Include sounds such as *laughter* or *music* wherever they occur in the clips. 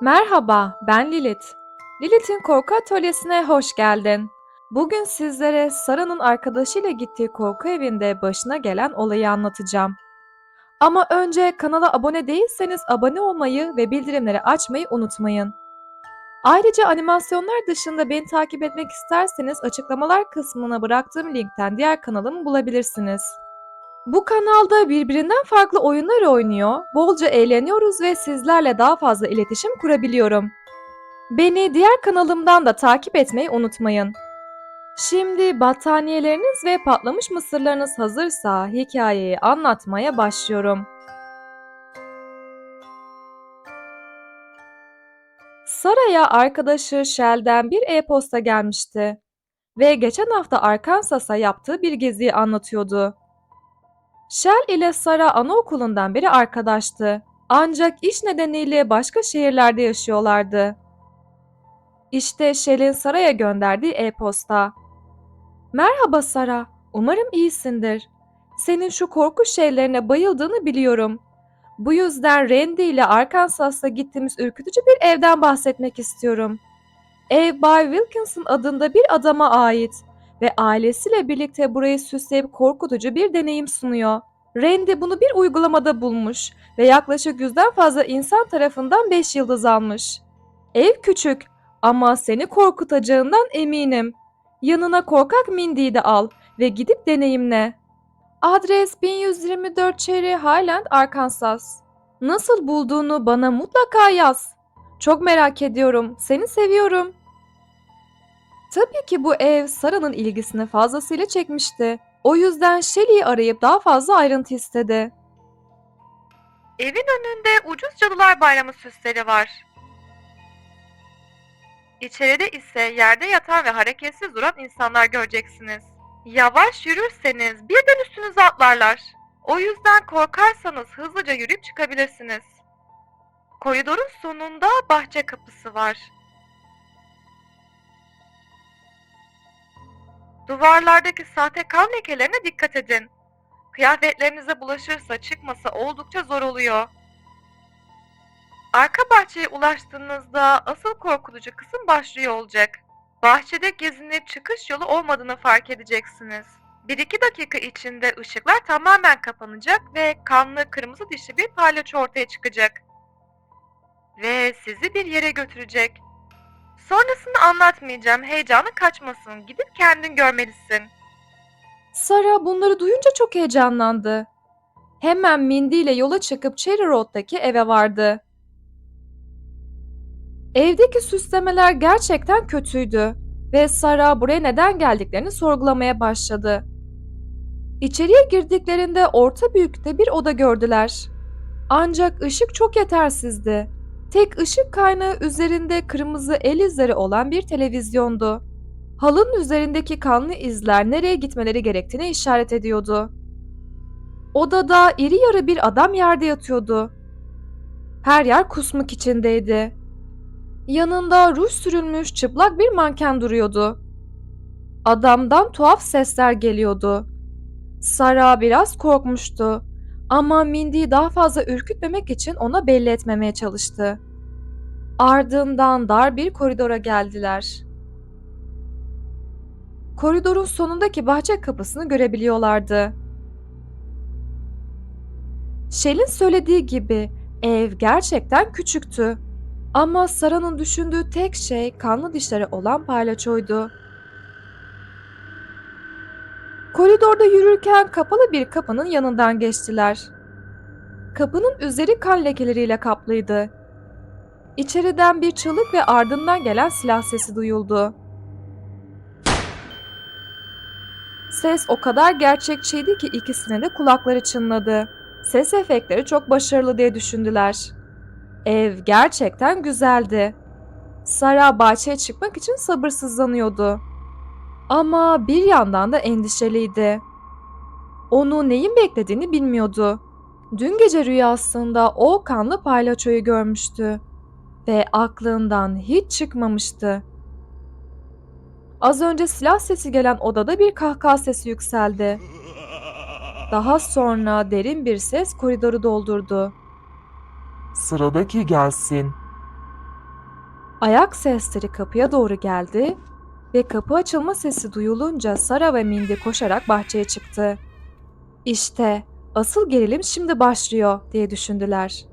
Merhaba, ben Lilith. Lilith'in korku atölyesine hoş geldin. Bugün sizlere Sara'nın arkadaşıyla gittiği korku evinde başına gelen olayı anlatacağım. Ama önce kanala abone değilseniz abone olmayı ve bildirimleri açmayı unutmayın. Ayrıca animasyonlar dışında beni takip etmek isterseniz açıklamalar kısmına bıraktığım linkten diğer kanalımı bulabilirsiniz. Bu kanalda birbirinden farklı oyunlar oynuyor, bolca eğleniyoruz ve sizlerle daha fazla iletişim kurabiliyorum. Beni diğer kanalımdan da takip etmeyi unutmayın. Şimdi battaniyeleriniz ve patlamış mısırlarınız hazırsa hikayeyi anlatmaya başlıyorum. Sara'ya arkadaşı Shell'den bir e-posta gelmişti ve geçen hafta Arkansas'a yaptığı bir geziyi anlatıyordu. Shell ile Sara anaokulundan beri arkadaştı. Ancak iş nedeniyle başka şehirlerde yaşıyorlardı. İşte Shell'in Sara'ya gönderdiği e-posta. Merhaba Sara, umarım iyisindir. Senin şu korku şeylerine bayıldığını biliyorum. Bu yüzden Randy ile Arkansas'a gittiğimiz ürkütücü bir evden bahsetmek istiyorum. Ev Bay Wilkinson adında bir adama ait ve ailesiyle birlikte burayı süsleyip korkutucu bir deneyim sunuyor. Randy bunu bir uygulamada bulmuş ve yaklaşık yüzden fazla insan tarafından 5 yıldız almış. Ev küçük ama seni korkutacağından eminim. Yanına korkak Mindy'yi de al ve gidip deneyimle. Adres 1124 Cherry Highland, Arkansas. Nasıl bulduğunu bana mutlaka yaz. Çok merak ediyorum. Seni seviyorum. Tabii ki bu ev Sara'nın ilgisini fazlasıyla çekmişti. O yüzden Shelley'i arayıp daha fazla ayrıntı istedi. Evin önünde ucuz cadılar bayramı süsleri var. İçeride ise yerde yatan ve hareketsiz duran insanlar göreceksiniz. Yavaş yürürseniz birden üstünüze atlarlar. O yüzden korkarsanız hızlıca yürüyüp çıkabilirsiniz. Koridorun sonunda bahçe kapısı var. Duvarlardaki sahte kan lekelerine dikkat edin. Kıyafetlerinize bulaşırsa çıkması oldukça zor oluyor. Arka bahçeye ulaştığınızda asıl korkutucu kısım başlıyor olacak. Bahçede gezinip çıkış yolu olmadığını fark edeceksiniz. 1-2 dakika içinde ışıklar tamamen kapanacak ve kanlı kırmızı dişli bir palyaço ortaya çıkacak. Ve sizi bir yere götürecek. Sonrasını anlatmayacağım, heyecanı kaçmasın. Gidip kendin görmelisin. Sara bunları duyunca çok heyecanlandı. Hemen Mindy ile yola çıkıp Cherry Road'daki eve vardı. Evdeki süslemeler gerçekten kötüydü ve Sara buraya neden geldiklerini sorgulamaya başladı. İçeriye girdiklerinde orta büyüklükte bir oda gördüler. Ancak ışık çok yetersizdi. Tek ışık kaynağı üzerinde kırmızı el izleri olan bir televizyondu. Halının üzerindeki kanlı izler nereye gitmeleri gerektiğine işaret ediyordu. Odada iri yarı bir adam yerde yatıyordu. Her yer kusmuk içindeydi. Yanında ruj sürülmüş çıplak bir manken duruyordu. Adamdan tuhaf sesler geliyordu. Sara biraz korkmuştu ama Mindy'yi daha fazla ürkütmemek için ona belli etmemeye çalıştı. Ardından dar bir koridora geldiler. Koridorun sonundaki bahçe kapısını görebiliyorlardı. Shell'in söylediği gibi ev gerçekten küçüktü. Ama Sara'nın düşündüğü tek şey kanlı dişleri olan palyaçoydu. Koridorda yürürken kapalı bir kapının yanından geçtiler. Kapının üzeri kan lekeleriyle kaplıydı. İçeriden bir çığlık ve ardından gelen silah sesi duyuldu. Ses o kadar gerçekçiydi ki ikisine de kulakları çınladı. Ses efektleri çok başarılı diye düşündüler. Ev gerçekten güzeldi. Sara bahçeye çıkmak için sabırsızlanıyordu. Ama bir yandan da endişeliydi. Onu neyin beklediğini bilmiyordu. Dün gece rüyasında o kanlı palyaçoyu görmüştü ve aklından hiç çıkmamıştı. Az önce silah sesi gelen odada bir kahkaha sesi yükseldi. Daha sonra derin bir ses koridoru doldurdu. Sıradaki gelsin. Ayak sesleri kapıya doğru geldi ve kapı açılma sesi duyulunca Sara ve Mindy koşarak bahçeye çıktı. İşte asıl gerilim şimdi başlıyor diye düşündüler.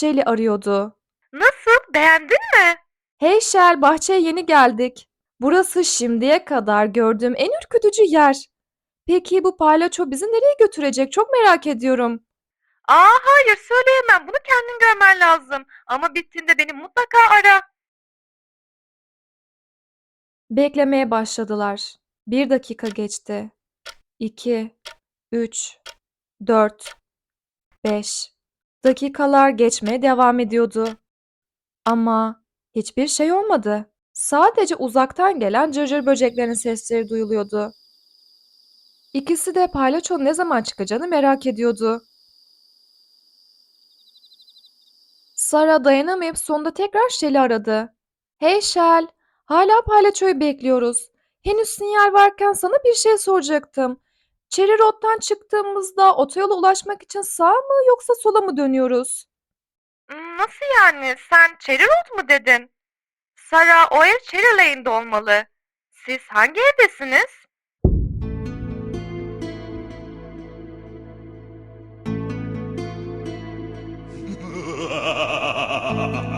Shelley arıyordu. Nasıl? Beğendin mi? Hey Shell, bahçeye yeni geldik. Burası şimdiye kadar gördüğüm en ürkütücü yer. Peki bu palyaço bizi nereye götürecek? Çok merak ediyorum. Aa hayır söyleyemem. Bunu kendin görmen lazım. Ama bittiğinde beni mutlaka ara. Beklemeye başladılar. Bir dakika geçti. İki, üç, dört, beş. Dakikalar geçmeye devam ediyordu. Ama hiçbir şey olmadı. Sadece uzaktan gelen cırcır böceklerin sesleri duyuluyordu. İkisi de palyaçonun ne zaman çıkacağını merak ediyordu. Sara dayanamayıp sonunda tekrar Shell'i aradı. Hey Shell, hala palyaçoyu bekliyoruz. Henüz sinyal varken sana bir şey soracaktım. Cherry Road'dan çıktığımızda otoyola ulaşmak için sağa mı yoksa sola mı dönüyoruz? Hmm, Nasıl yani? Sen Cherry Road mu dedin? Sara, o ev Cherry Lane'de olmalı. Siz hangi evdesiniz? *laughs*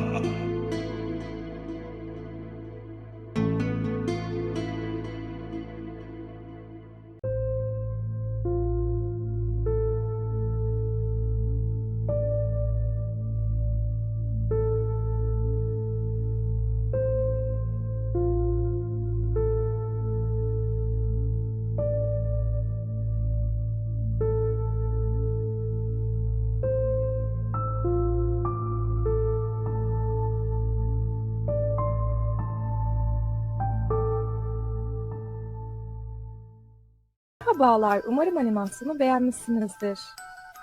Merhabalar, umarım animasyonu beğenmişsinizdir.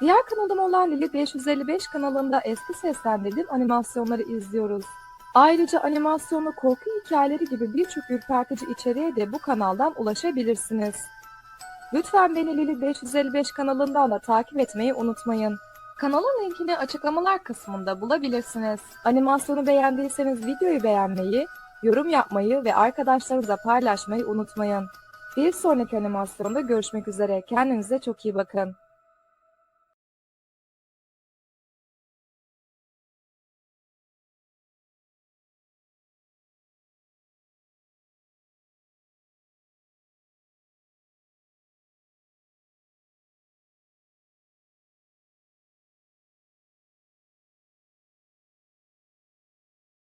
Diğer kanalım olan Lili 555 kanalında eski seslendirdiğim animasyonları izliyoruz. Ayrıca animasyonlu korku hikayeleri gibi birçok ürpertici içeriğe de bu kanaldan ulaşabilirsiniz. Lütfen beni Lili 555 kanalından da takip etmeyi unutmayın. Kanalın linkini açıklamalar kısmında bulabilirsiniz. Animasyonu beğendiyseniz videoyu beğenmeyi, yorum yapmayı ve arkadaşlarınızla paylaşmayı unutmayın. Bir sonraki animasyonda görüşmek üzere. Kendinize çok iyi bakın.